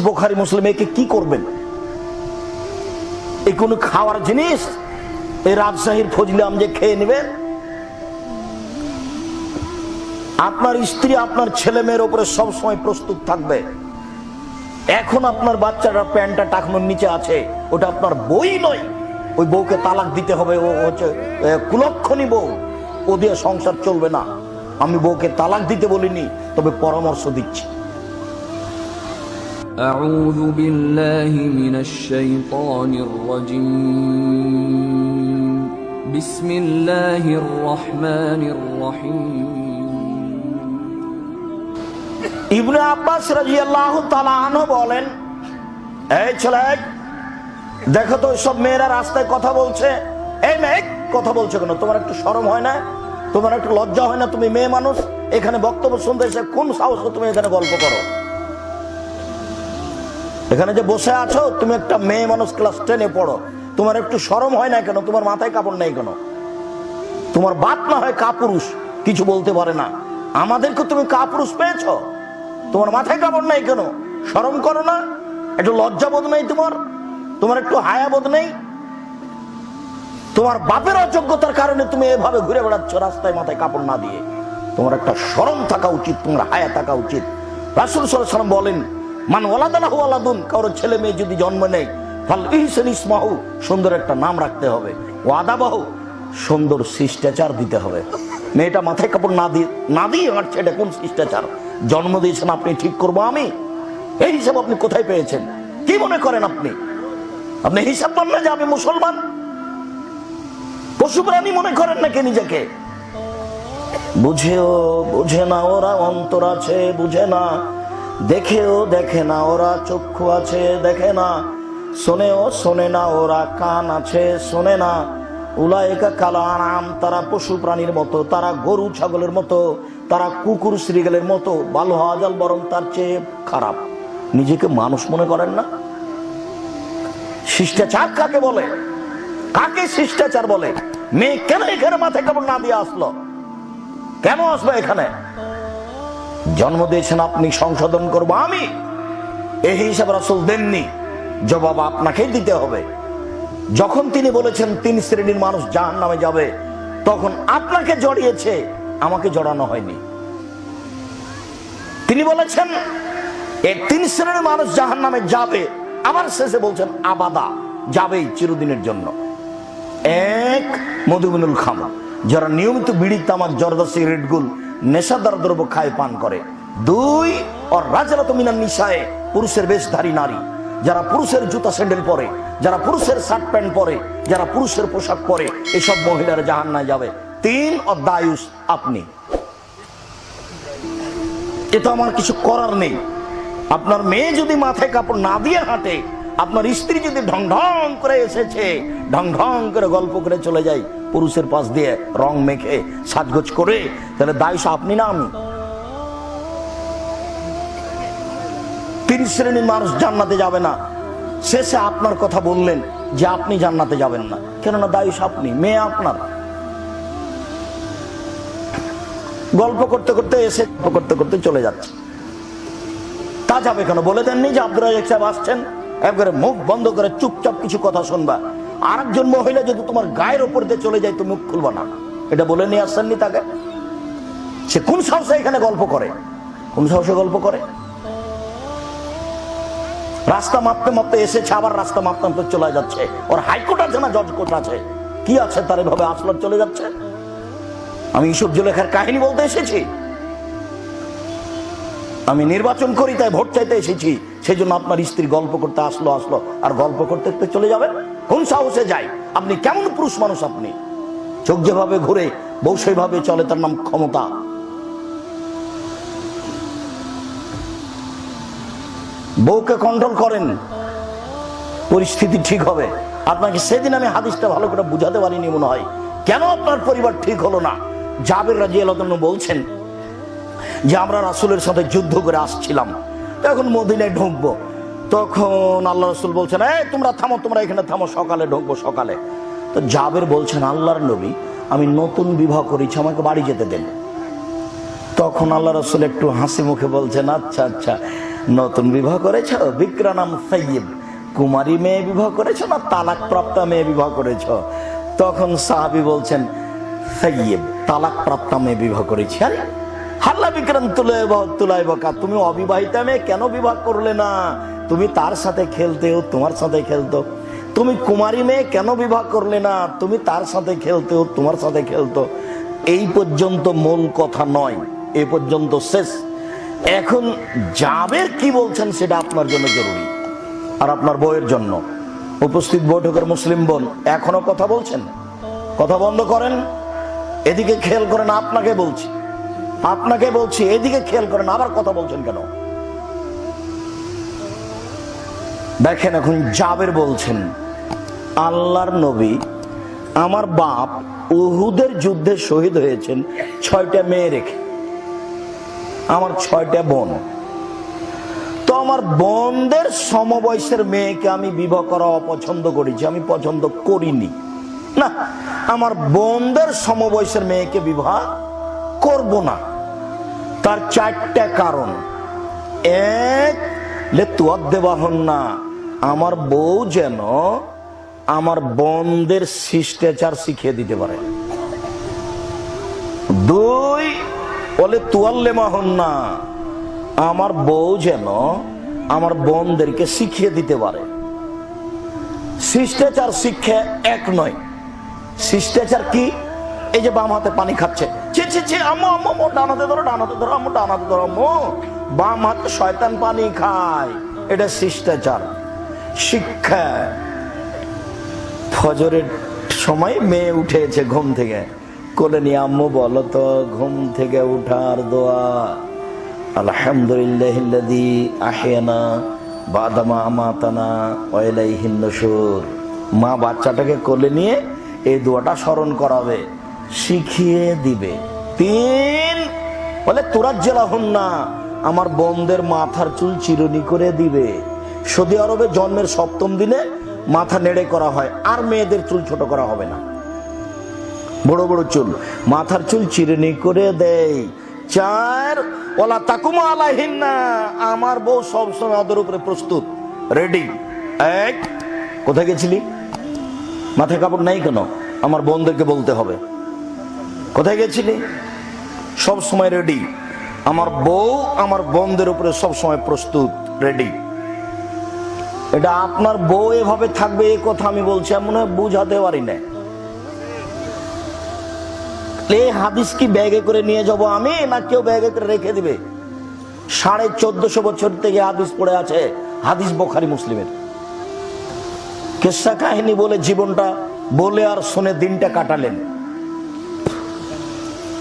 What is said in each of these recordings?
বোখারি মুসলিম একে কি করবেন? এই কোনো খাওয়ার জিনিস? এই রাজশাহীর ফজলে আম যে খেয়ে নেবেন? আপনার স্ত্রী আপনার ছেলে মেয়ের উপরে সবসময় প্রস্তুত থাকবে। এখন আপনার বাচ্চারা প্যান্টটা টাকনোর নিচে আছে ওটা আপনার বই নয়। ওই বউকে তালাক দিতে হবে ও হচ্ছে এ, কুলক্ষণী বউ। ও দিয়ে সংসার চলবে না। আমি বউকে তালাক দিতে বলিনি তবে পরামর্শ দিচ্ছি। أعوذ بالله من الشيطان الرجيم بسم الله الرحمن الرحيم ইবনে আব্বাস রাজিয়াল্লাহু তাআলা আনহু বলেন এই ছেলে দেখো তো সব মেয়েরা রাস্তায় কথা বলছে এই মেয়ে কথা বলছো কেন তোমার একটু শরম হয় না তোমার একটু লজ্জা হয় না তুমি মেয়ে মানুষ এখানে বক্তব্য শুনতে এসে কোন সাহস তুমি এখানে গল্প করো এখানে যে বসে আছো, তুমি একটা মেয়ে মানুষ ক্লাস টেনে পড়ো। তোমার একটু শরম হয় না কেন? তোমার মাথায় কাপড় নেই কেন? তোমার বাপ না হয় কাপুরুষ, কিছু বলতে পারে না। আমাদেরকে তুমি কাপুরুষ পেয়েছ? তোমার মাথায় কাপড় নাই কেন? শরম করো না, একটু লজ্জা বোধ নেই তোমার? তোমার একটু হায়া বোধ নেই? তোমার বাপের অযোগ্যতার কারণে তুমি এভাবে ঘুরে বেড়াচ্ছ রাস্তায় মাথায় কাপড় না দিয়ে। তোমার একটা শরম থাকা উচিত, তোমার হায়া থাকা উচিত। রাসুল সাল্লাম বলেন মান ওলাদালাহু আলাদুন কারোর ছেলে মেয়ে যদি জন্ম নেয়, ফাল ইহসান ইসমাহু, সুন্দর একটা নাম রাখতে হবে। ও আদাবাহু সুন্দর শিষ্টাচার দিতে হবে। মেয়েটা মাথায় কাপড় না দিয়ে না দিয়ে হাঁটছে এটা কোন শিষ্টাচার? জন্ম দিয়েছেন আপনি, ঠিক করব আমি? এই হিসাব আপনি কোথায় পেয়েছেন? কি মনে করেন আপনি? আপনি হিসাব পান না যে আমি মুসলমান? পশু প্রাণী মনে করেন নাকি নিজেকে? বুঝেও বুঝে না, ওরা অন্তর আছে, বুঝে না। দেখেও দেখে না, ওরা চক্ষু আছে দেখে না। শোনেও শোনে না, ওরা কান আছে শোনে না। উলায়কা কালা তারা পশু প্রাণীর মতো, তারা গরু ছাগলের মতো, তারা কুকুর শ্রীগালের মতো ভালো হাজাল বরং তার চেয়ে খারাপ। নিজেকে মানুষ মনে করেন না? শিষ্টাচার কাকে বলে? কাকে শিষ্টাচার বলে? মেয়ে কেন এখানে মাথায় কাপড় না দিয়ে আসলো? কেন আসবে এখানে? জন্ম দিয়েছেন, আপনি সংশোধন করব আমি। এই হিসাব রাসুল দেননি, জবাব আপনাকেই দিতে হবে। যখন তিনি বলেছেন, তিন শ্রেণির মানুষ জাহান নামে যাবে, তখন আপনাকে জড়িয়েছে, আমাকে জড়ানো হয়নি। তিনি বলেছেন এই তিন শ্রেণির মানুষ জাহান নামে যাবে। আবার শেষে বলছেন, আবাদা, যাবেই চিরদিনের জন্য। এক মধুবিনুল খামা। যারা নিয়মিত বিড়ি তামাক জর্দা সিগারেট গুল নেশাদার দ্রব্য খায়, পান করে। দুই আর রাজারত মিনান নিশায় পুরুষের বেশধারী নারী। যারা পুরুষের জুতা স্যান্ডেল পরে, যারা পুরুষের শার্ট প্যান্ট পরে, যারা পুরুষের পোশাক পরে, এসব মহিলারা জাহান্নায় যাবে। তিন ও দায়ুষ আপনি এটা আমার কিছু করার নেই। আপনার মেয়ে যদি মাথায় কাপড় না দিয়ে হাঁটে আপনার স্ত্রী যদি ঢং ঢং করে এসেছে, ঢং ঢং করে গল্প করে চলে যায়, পুরুষের পাশ দিয়ে রং মেখে সাজগোজ করে, তাহলে দায়স আপনি না আমি। তিন শ্রেণির মানুষ জান্নাতে যাবে না। শেষে আপনার কথা বললেন যে আপনি জান্নাতে যাবেন না। কেননা দায়ুষ আপনি, মেয়ে আপনার। গল্প করতে করতে এসে গল্প করতে করতে চলে যাচ্ছে। তা যাবে কেন? বলে দেননি যে আব্দুল রাজাক সাহেব আসছেন। একবারে মুখ বন্ধ করে চুপচাপ কিছু কথা শুনবা। আরেকজন মহিলা যদি তোমার গায়ের ওপর দিয়ে চলে যায়, তো মুখ খুলবা না। এটা বলে নিয়ে আসছেননি তাকে? সে কোন সাহসে এখানে গল্প করে? কোন সাহসে গল্প করে? রাস্তা মাপতে মাপতে এসেছে, আবার রাস্তা মাপতে মাপতে চলে যাচ্ছে। ওর হাইকোর্ট আছে না, জজ কোর্ট আছে? কি আছে তার এভাবে আসলার চলে যাচ্ছে? আমি ইসব জুলেখার কাহিনী বলতে এসেছি। আমি নির্বাচন করি, তাই ভোট চাইতে এসেছি। সেই জন্য আপনার স্ত্রী গল্প করতে আসলো আসলো, আর গল্প করতে করতে চলে যাবেন কোন সাহসে যাই আপনি কেমন পুরুষ মানুষ আপনি? চোখ যেভাবে ঘুরে, বউ সেভাবে চলে, তার নাম ক্ষমতা। বউকে কন্ট্রোল করেন, পরিস্থিতি ঠিক হবে। আপনাকে সেদিন আমি হাদিসটা ভালো করে বুঝাতে পারিনি মনে হয়। কেন আপনার পরিবার ঠিক হলো না? জাবের আল্লাহ বলছেন যে, আমরা রাসুলের সাথে যুদ্ধ করে আসছিলাম। এখন মদিনায় ঢুকবো। তখন আল্লাহ রসুল বলছেন, এই, তোমরা থামো, তোমরা এখানে থামো, সকালে ঢুকবো, সকালে। তো জাবের বলছেন, আল্লাহর নবী, আমি নতুন বিবাহ করেছি, আমাকে বাড়ি যেতে দেন। তখন আল্লাহ রসুল একটু হাসি মুখে বলছেন আচ্ছা আচ্ছা নতুন বিবাহ করেছ? বিক্রানাম সাইয়িব কুমারী মেয়ে বিবাহ করেছ না তালাক প্রাপ্ত মেয়ে বিবাহ করেছ? তখন সাহাবি বলছেন সাইয়িব তালাক প্রাপ্ত মেয়ে বিবাহ করেছি। আরে হাল্লা বিক্রাম তুলে তুলাই বকা। তুমি অবিবাহিতা মেয়ে, কেন বিবাহ করলে না? তুমি তার সাথে খেলতেও তোমার সাথে খেলতো। তুমি কুমারী মেয়ে, কেন বিবাহ করলে না? তুমি তার সাথে খেলতেও তোমার সাথে খেলতো। এই পর্যন্ত মূল কথা নয়, এ পর্যন্ত শেষ। এখন জাবের কি বলছেন সেটা আপনার জন্য জরুরি আর আপনার বইয়ের জন্য। উপস্থিত বৈঠকের মুসলিম বোন, এখনও কথা বলছেন? কথা বন্ধ করেন? এদিকে খেয়াল করেন, আপনাকে বলছি। আপনাকে বলছি, এদিকে খেয়াল করেন, আবার কথা বলছেন কেন? দেখেন এখন জাবের বলছেন, আল্লাহর নবী আমার বাপ উহুদের যুদ্ধে শহীদ হয়েছেন, ছয়টা মেয়ে রেখে। আমার ছয়টা বোন। তো আমার বোনদের সমবয়সের মেয়েকে আমি বিবাহ করা অপছন্দ করেছি, আমি পছন্দ করিনি। না, আমার বোনদের সমবয়সের মেয়েকে বিবাহ করব না। তার চারটা কারণ। এক না। আমার বউ যেন আমার বোনদের শিষ্টাচার শিখিয়ে দিতে পারে। দুই বলে তুয়াল্লে না। আমার বউ যেন আমার বোনদেরকে শিখিয়ে দিতে পারে। শিষ্টাচার শিক্ষা এক নয়। শিষ্টাচার কি? এই যে বাম হাতে পানি খাচ্ছে। ছি ছি ছি আম্মু আম্মু আম্মু, ডানাতে ধরো ডানাতে ধরো আম্মু ডানাতে ধরো আম্মু। বাম হাতে শয়তান পানি খায়। এটা শিষ্টাচার। শিক্ষা। ফজরের সময় মেয়ে উঠেছে ঘুম থেকে। কোলে নিয়ে আম্মু বলো তো ঘুম থেকে উঠার দোয়া। আলহামদুলিল্লাহিল্লাযী আহয়ানা বাদামা আমাতানা ওয়াইলাইহিন নুশুর মা বাচ্চাটাকে কোলে নিয়ে এই দোয়াটা স্মরণ করাবে। শিখিয়ে দিবে। তিন, বলে তোরা জেলা হন না আমার বোনদের মাথার চুল চিরুনি করে দিবে। সৌদি আরবে জন্মের সপ্তম দিনে মাথা নেড়ে করা হয়, আর মেয়েদের চুল ছোট করা হবে না। বড় বড় চুল, মাথার চুল চিরুনি করে দেয় চার, ওলা তাকুমা আলাহিন না আমার বউ সবসময় ওদের উপরে প্রস্তুত, রেডি। এক, কোথায় গেছিলি? মাথায় কাপড় নাই কেন? আমার বোনদেরকে বলতে হবে। কোথায় গেছিলি? সব সময় রেডি আমার বউ আমার বোনদের উপরে সব সময় প্রস্তুত রেডি এটা আপনার বউ এভাবে থাকবে এই কথা আমি বলছি, আমি মনে হয় বুঝাতে পারি না এই হাদিস কি ব্যাগে করে নিয়ে যাব আমি, না কেউ ব্যাগে করে রেখে দিবে? সাড়ে চোদ্দশো বছর থেকে হাদিস পড়ে আছে, হাদিস বোখারি মুসলিমের। কেসা কাহিনী বলে জীবনটা বলে আর শুনে দিনটা কাটালেন।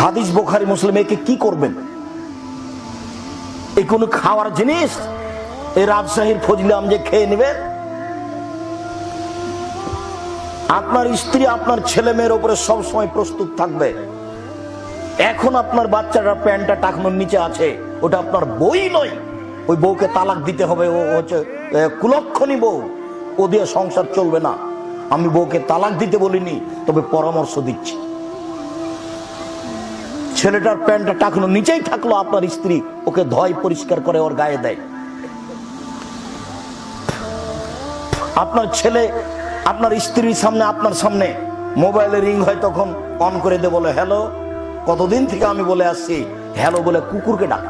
হাদিস বোখারি মুসলিম একে কি করবেন? এই কোন খাওয়ার জিনিস? এই রাজশাহীর ফজলাম যে খেয়ে নেবেন আপনার স্ত্রী, আপনার ছেলে মেয়ের উপরে সবসময় প্রস্তুত থাকবে। এখন আপনার বাচ্চাটা প্যান্টটা টাকনোর নিচে আছে, ওটা আপনার বই নয়। ওই বউকে তালাক দিতে হবে, ও হচ্ছে কুলক্ষণী বউ। ও দিয়ে সংসার চলবে না। আমি বউকে তালাক দিতে বলিনি, তবে পরামর্শ দিচ্ছি। ছেলেটার প্যান্টটা টাকনো, নিচেই থাকল আপনার স্ত্রী। ওকে ধয় পরিষ্কার করে ওর গায়ে দেয়। আপনার ছেলে, আপনার স্ত্রীর সামনে, আপনার সামনে। মোবাইলে রিং হয় তখন অন করে দে বলে, হ্যালো, কতদিন থেকে আমি বলে আসছি? হ্যালো বলে কুকুরকে ডাক।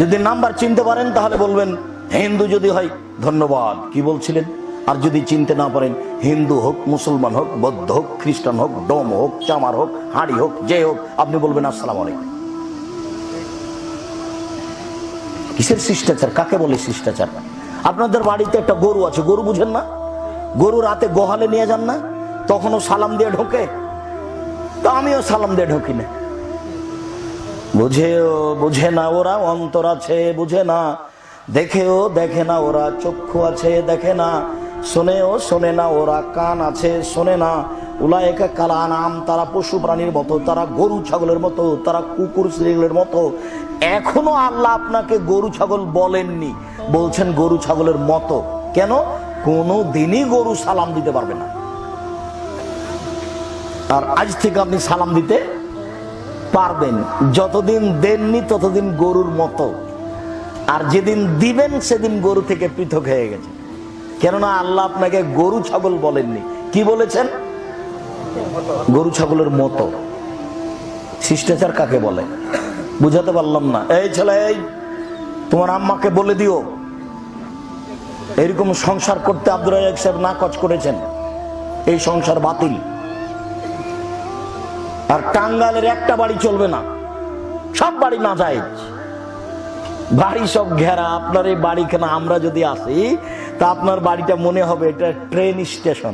যদি নাম্বার চিনতে পারেন, তাহলে বলবেন, হিন্দু যদি হয়, ধন্যবাদ। কি বলছিলেন? আর যদি চিনতে না পারেন, হিন্দু হোক, মুসলমান হোক, বৌদ্ধ হোক, খ্রিস্টান হোক, ডম হোক, চামার হোক, হাড়ি হোক, যে হোক, আপনি বলবেন আসসালাম আলাইকুম। কিসের শিষ্টাচার? কাকে বলে শিষ্টাচার? আপনাদের বাড়িতে একটা গরু আছে, গরু বুঝেন না? গরু রাতে গোহালে নিয়ে যান না? তখনও সালাম দিয়ে ঢোকে? তো আমিও সালাম দিয়ে ঢুকি না। বুঝেও বুঝে না ওরা, অন্তর আছে বুঝে না। দেখেও দেখে না ওরা, চক্ষু আছে দেখে না। শোনেও শোনে না, ওরা কান আছে, শোনে না। উলায়কা কালা নাম তারা পশু প্রাণীর মতো, তারা গরু ছাগলের মতো, তারা কুকুর শ্রীগুলের মতো। এখনও আল্লাহ আপনাকে গরু ছাগল বলেননি। বলছেন গরু ছাগলের মতো। কেন? কোনো দিনই গরু সালাম দিতে পারবে না। আর আজ থেকে আপনি সালাম দিতে পারবেন। যতদিন দেননি, ততদিন গরুর মতো। আর যেদিন দিবেন, সেদিন গরু থেকে পৃথক হয়ে গেছে। কেননা আল্লাহ আপনাকে গরু ছাগল বলেননি। কি বলেছেন? গরু ছাগলের মতো। শিষ্টাচার কাকে বলে? বুঝাতে পারলাম না। এই ছেলে, এই, তোমার আম্মাকে বলে দিও। এরকম সংসার করতে আব্দুল রাজাক সাহেব না কচ করেছেন। এই সংসার বাতিল। আর টাঙ্গালের একটা বাড়ি চলবে না। সব বাড়ি না যায় বাড়ি সব ঘেরা। আপনার এই বাড়ি কেনা আমরা যদি আসি তা আপনার বাড়িটা মনে হবে এটা ট্রেন স্টেশন